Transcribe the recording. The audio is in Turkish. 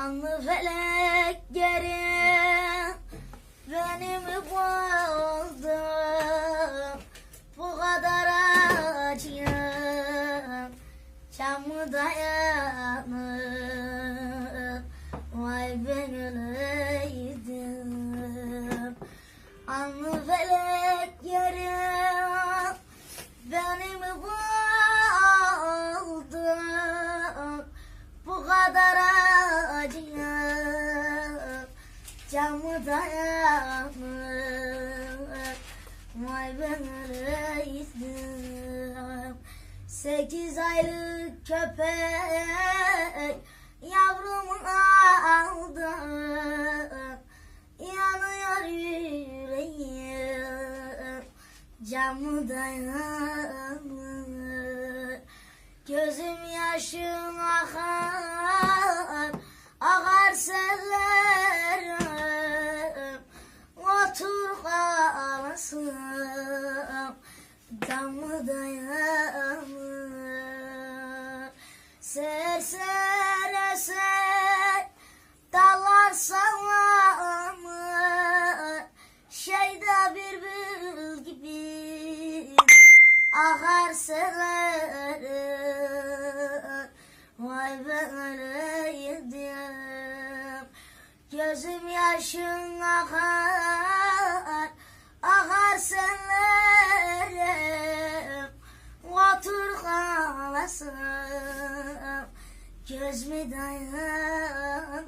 Anlı felek geri beni mi buldu Bu kadar acıyım Can mı dayanır Vay ben öleydim. Anlı felek geri beni mi buldu Bu kadar Camı dayanır Vay ben öleydim Sekiz aylık köpek Yavrumu aldım Yanıyor yüreğim Camı dayanır Gözüm yaşım akar Akar sellerim dayanır Ser ser. Eser Dallar sallanır Şeyda bir bülbül gibi. Akar severim. Vay ben öleydim. Gözüm yaşın akar. Akar severim. Otur kalasın Gözme dayan